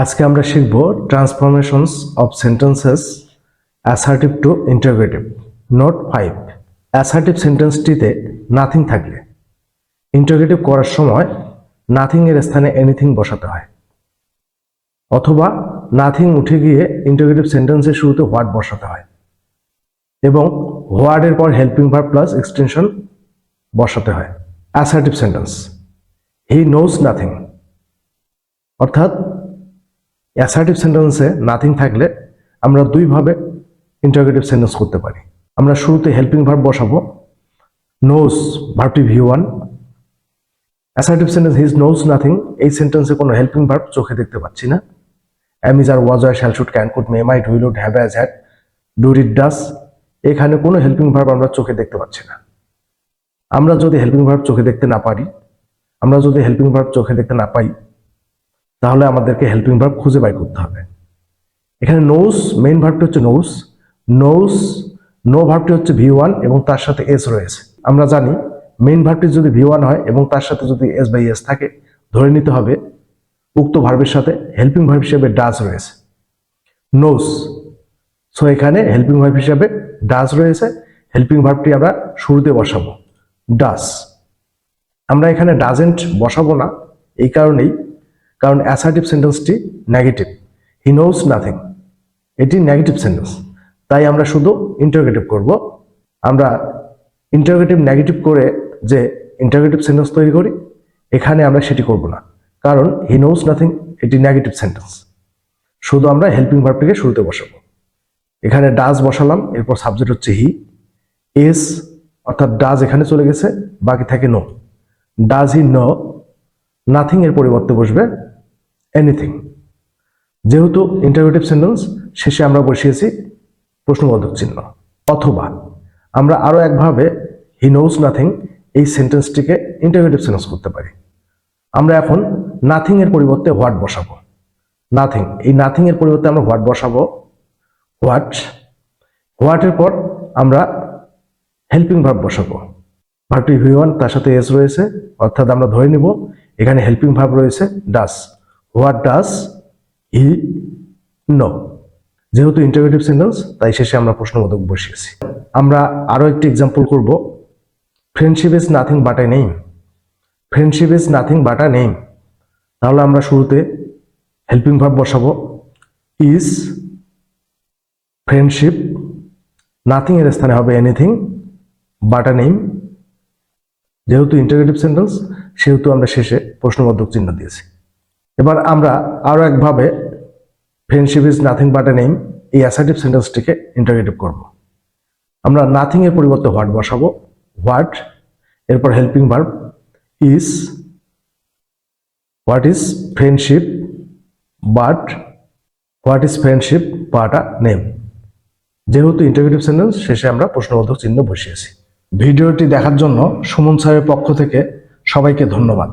আজকে আমরা শিখব transformations of sentences assertive to interrogative note five assertive সেন্টেন্সটিতে nothing থাকলে। ইন্টারগ্রেটিভ করার সময় নাথিং এর স্থানে এনিথিং বসাতে হয়। অথবা নাথিং উঠে গিয়ে ইন্টারগ্রেটিভ সেন্টেন্সের শুরুতে হোয়াট বসাতে হয়। এবং হোয়ার্ডের পর হেল্পিং ভার্ব প্লাস এক্সটেনশন বসাতে হয়। Assertive sentence he knows nothing অর্থাৎ অ্যাসার্টিভ সেন্টেন্সে নাথিং থাকলে আমরা দুইভাবে ইন্টারগ্রেটিভ সেন্টেন্স করতে পারি। আমরা শুরুতে হেল্পিং ভার্ব বসাবো। Knows ভার্বটি V one assertive sentence his knows nothing এই সেন্টেন্সে কোনো হেল্পিং ভার্ব চোখে দেখতে পাচ্ছি না। Am is are was were shall should can could may might will would have has had do did does এখানে কোনো হেল্পিং ভার্ব আমরা চোখে দেখতে পাচ্ছি না। আমরা যদি হেল্পিং ভার্ব চোখে দেখতে না পারি, আমরা যদি হেল্পিং ভার্ব চোখে দেখতে না পাই তাহলে আমাদেরকে হেল্পিং ভার্ব খুঁজে বাই করতে হবে। এখানে নোস মেইন ভার্বটি হচ্ছে নোস নোস নো ভার্বটি হচ্ছে ভি ওয়ান এবং তার সাথে এস রয়েছে। আমরা জানি মেইন ভার্বটি যদি ভি ওয়ান হয় এবং তার সাথে যদি এস বাই এস থাকে, ধরে নিতে হবে উক্ত ভার্বের সাথে হেল্পিং ভার্ব হিসেবে ডাস রয়েছে। নোস সো এখানে হেল্পিং ভার্ব হিসেবে ডাস রয়েছে হেল্পিং ভার্বটি আমরা শুরুতে বসাবো। ডাস আমরা এখানে ডাজেন্ট বসাবো না, এই কারণেই কারণ অ্যাসার্টিভ সেন্টেন্সটি নেগেটিভ হি নোজ নাথিং এটি নেগেটিভ সেন্টেন্স তাই আমরা শুধু ইন্টারগ্রেটিভ করব। আমরা ইন্টারগ্রেটিভ নেগেটিভ করে যে ইন্টারগ্রেটিভ সেন্টেন্স তৈরি করি, এখানে আমরা সেটি করব না। কারণ হি নোজ নাথিং এটি নেগেটিভ সেন্টেন্স শুধু আমরা হেল্পিং ভার্বটিকে শুরুতে বসাবো। এখানে ডাজ বসালাম, এরপর সাবজেক্ট হচ্ছে হি এস অর্থাৎ ডাজ এখানে চলে গেছে, বাকি থাকে know does he know nothing এর পরিবর্তে বসবে এনিথিং যেহেতু ইন্টারগ্রেটিভ সেন্টেন্স শেষে আমরা বসিয়েছি প্রশ্নবোধক চিহ্ন, অথবা আমরা আরও একভাবে হি নোজ নাথিং এই সেন্টেন্সটিকে ইন্টারগ্রেটিভ সেন্টেন্স করতে পারি। আমরা এখন নাথিং এর পরিবর্তে হোয়াট বসাবো। নাথিং এই নাথিং এর পরিবর্তে আমরা হোয়াট বসাবো? হোয়াট হোয়াটের পর আমরা হেল্পিং ভার্ব বসাবো। ভার্বটি ভি ওয়ান তার সাথে এস রয়েছে, অর্থাৎ আমরা ধরে নিব, এখানে হেল্পিং ভার্ব রয়েছে does what does he know যেহেতু ইন্টারগ্রেটিভ সেন্টেন্স তাই শেষে আমরা প্রশ্নবোধক বসিয়েছি। আমরা আরও একটি এক্সাম্পল করব। Friendship is nothing but a name friendship is nothing but a name তাহলে আমরা শুরুতে হেল্পিং ভাব বসাবো। ইজ ফ্রেন্ডশিপ নাথিং এর স্থানে হবে এনিথিং বাট আ নেম যেহেতু ইন্টারগ্রেটিভ সেন্টেন্স সেহেতু আমরা শেষে প্রশ্নবোধক চিহ্ন দিয়েছি। এবার আমরা আরও একভাবে friendship is nothing but a name এই অ্যাসার্টিভ সেন্টেন্সটিকে ইন্টারগ্রেটিভ করব। আমরা নাথিং এর পরিবর্তে হোয়াট বসাবো। হোয়াট এরপর helping verb is what is friendship but what is friendship but a name যেহেতু ইন্টারগ্রেটিভ সেন্টেন্স শেষে আমরা প্রশ্নবোধক চিহ্ন বসিয়েছি। ভিডিওটি দেখার জন্য সুমন স্যারের পক্ষ থেকে সবাইকে ধন্যবাদ।